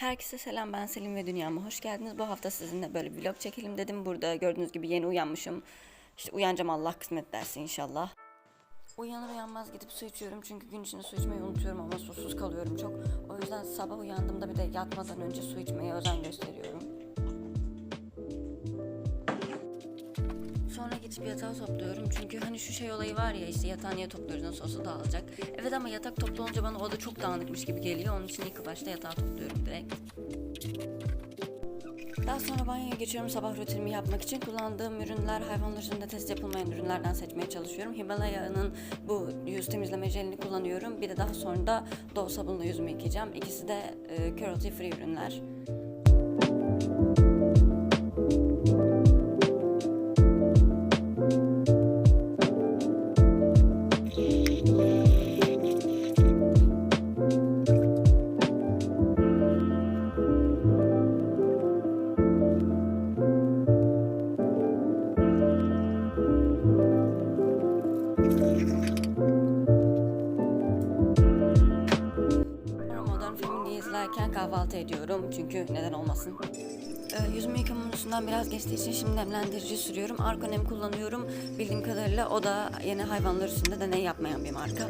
Herkese selam ben Selim ve dünyama hoş geldiniz. Bu hafta sizinle böyle bir vlog çekelim dedim. Burada gördüğünüz gibi yeni uyanmışım. İşte uyanacağım Allah kısmet derse inşallah. Uyanır uyanmaz gidip su içiyorum çünkü gün içinde su içmeyi unutuyorum ama susuz kalıyorum çok. O yüzden sabah uyandığımda bir de yatmadan önce su içmeye özen gösteriyorum. Sonra gidip yatağı topluyorum çünkü hani şu şey olayı var ya işte yatağı niye topluyoruz nasıl olsa dağılacak. Evet ama yatak toplu olunca bana oda çok dağınıkmış gibi geliyor. Onun için ilk başta yatağı topluyorum direkt. Daha sonra banyoya geçiyorum sabah rutinimi yapmak için. Kullandığım ürünler hayvanlar üzerinde test yapılmayan ürünlerden seçmeye çalışıyorum. Himalaya'nın bu yüz temizleme jelini kullanıyorum. Bir de daha sonra da Dove sabunla yüzümü yıkayacağım. İkisi de e, cruelty free ürünler. Kahvaltı ediyorum çünkü neden olmasın. Ee, yüzümü yıkamamın üstünden biraz geçtiği için şimdi nemlendirici sürüyorum. Arkonem kullanıyorum. Bildiğim kadarıyla o da yeni hayvanlar üstünde deney yapmayan bir marka.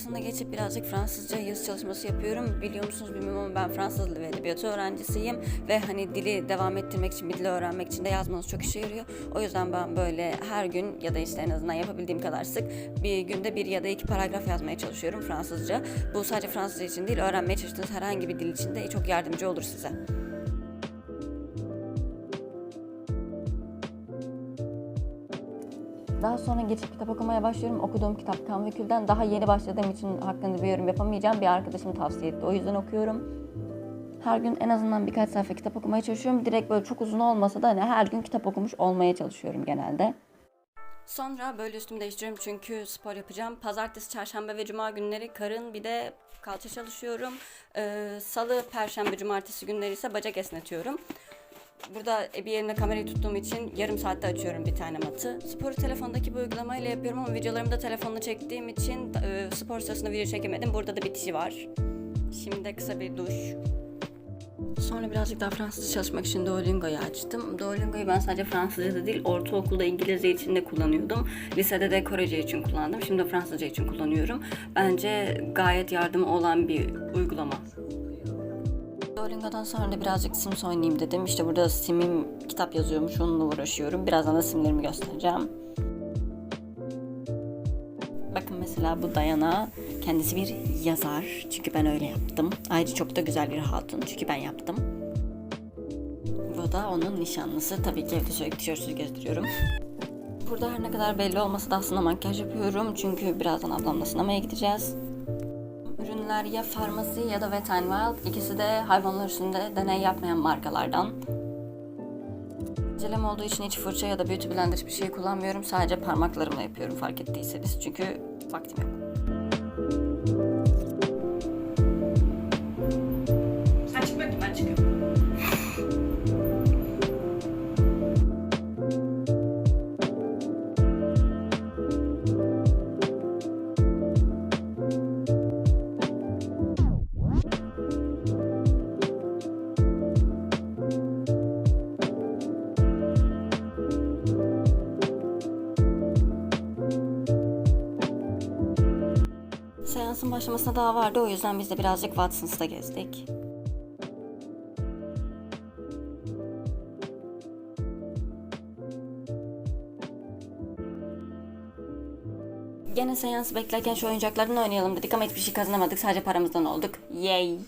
Sonrasında geçip birazcık Fransızca yazı çalışması yapıyorum. Biliyor musunuz bilmiyorum ama ben Fransız dili ve edebiyatı öğrencisiyim. Ve hani dili devam ettirmek için, bir dili öğrenmek için de yazmanız çok işe yarıyor. O yüzden ben böyle her gün ya da işte en azından yapabildiğim kadar sık bir günde bir ya da iki paragraf yazmaya çalışıyorum Fransızca. Bu sadece Fransızca için değil, öğrenmeye çalıştığınız herhangi bir dil için de çok yardımcı olur size. Daha sonra geçip kitap okumaya başlıyorum. Okuduğum kitap Kan daha yeni başladığım için hakkında bir yorum yapamayacağım. Bir arkadaşım tavsiye etti. O yüzden okuyorum. Her gün en azından birkaç sayfa kitap okumaya çalışıyorum. Direkt böyle çok uzun olmasa da hani her gün kitap okumuş olmaya çalışıyorum genelde. Sonra böyle üstümü değiştiriyorum çünkü spor yapacağım. Pazartesi, çarşamba ve cuma günleri karın bir de kalça çalışıyorum. Ee, Salı, perşembe, cumartesi günleri ise bacak esnetiyorum. Burada bir yerine kamerayı tuttuğum için yarım saatte açıyorum bir tane matı. Sporu telefondaki bu uygulamayla yapıyorum ama videolarımı da telefonla çektiğim için e, spor sırasında video çekemedim. Burada da bitişi var. Şimdi de kısa bir duş. Sonra birazcık daha Fransızca çalışmak için Duolingo'yu açtım. Duolingo'yu ben sadece Fransızca'da değil, ortaokulda İngilizce için de kullanıyordum. Lisede de Korece için kullandım. Şimdi de Fransızca için kullanıyorum. Bence gayet yardımı olan bir uygulama. Duolingo'dan sonra birazcık Sims oynayayım dedim. İşte burada Sim'im kitap yazıyormuş, onunla uğraşıyorum. Birazdan da Sim'lerimi göstereceğim. Bakın mesela bu Dayana. Kendisi bir yazar. Çünkü ben öyle yaptım. Ayrıca çok da güzel bir hatun. Çünkü ben yaptım. Bu da onun nişanlısı. Tabii ki evde sürekli tişörtsüz gezdiriyorum. Burada her ne kadar belli olmasa da aslında makyaj yapıyorum. Çünkü birazdan ablamla sinemaya gideceğiz. Ürünler ya Farmasi ya da Wet n Wild. İkisi de hayvanlar üstünde deney yapmayan markalardan. Acelem olduğu için hiç fırça ya da beauty blender hiçbir şey kullanmıyorum. Sadece parmaklarımla yapıyorum fark ettiyseniz. Çünkü vaktim yok. Başlamasına daha vardı o yüzden biz de birazcık Watson's'ta gezdik. Gene seansı beklerken şu oyuncaklardan oynayalım dedik ama hiçbir şey kazanamadık. Sadece paramızdan olduk. Yay!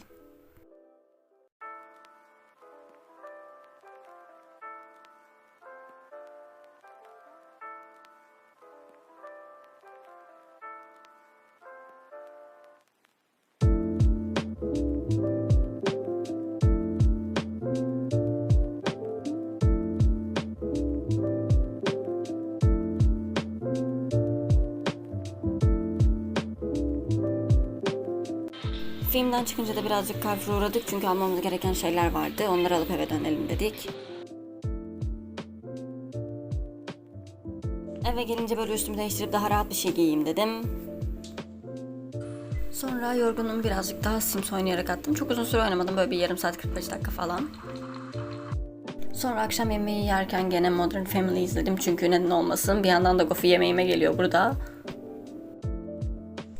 Filmden çıkınca da birazcık Carrefour'a uğradık çünkü almamız gereken şeyler vardı. Onları alıp eve dönelim dedik. Eve gelince böyle üstümü değiştirip daha rahat bir şey giyeyim dedim. Sonra yorgunum birazcık daha Sims oynayarak attım. Çok uzun süre oynamadım. Böyle bir yarım saat 45 dakika falan. Sonra akşam yemeği yerken gene Modern Family izledim. Çünkü neden olmasın. Bir yandan da Gofi yemeğime geliyor burada.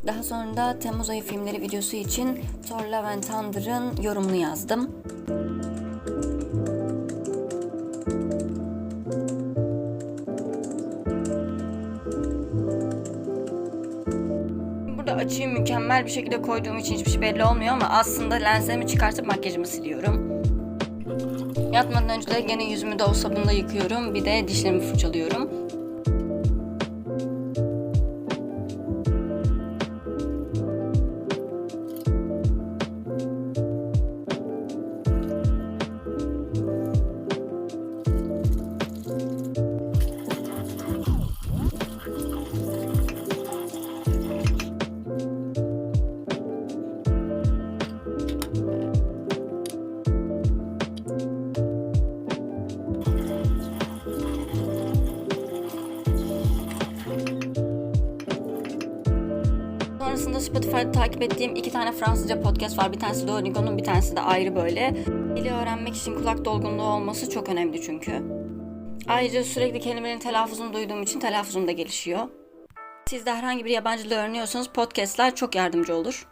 Daha sonra da Temmuz ayı filmleri videosu için Thor Love and Thunder'ın yorumunu yazdım. Burada açıyı mükemmel bir şekilde koyduğum için hiçbir şey belli olmuyor ama aslında lenslerimi çıkartıp makyajımı siliyorum. Yatmadan önce de gene yüzümü de o sabunla yıkıyorum. Bir de dişlerimi fırçalıyorum. Sonrasında Spotify'da takip ettiğim iki tane Fransızca podcast var. Bir tanesi Duolingo'nun, bir tanesi de ayrı böyle. Dili öğrenmek için kulak dolgunluğu olması çok önemli çünkü. Ayrıca sürekli kelimelerin telaffuzunu duyduğum için telaffuzum da gelişiyor. Siz de herhangi bir yabancı dil öğreniyorsanız podcastler çok yardımcı olur.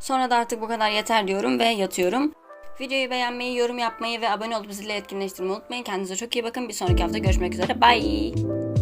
Sonra da artık bu kadar yeter diyorum ve yatıyorum. Videoyu beğenmeyi, yorum yapmayı ve abone olup zili etkinleştirmeyi unutmayın. Kendinize çok iyi bakın. Bir sonraki hafta görüşmek üzere. Bye.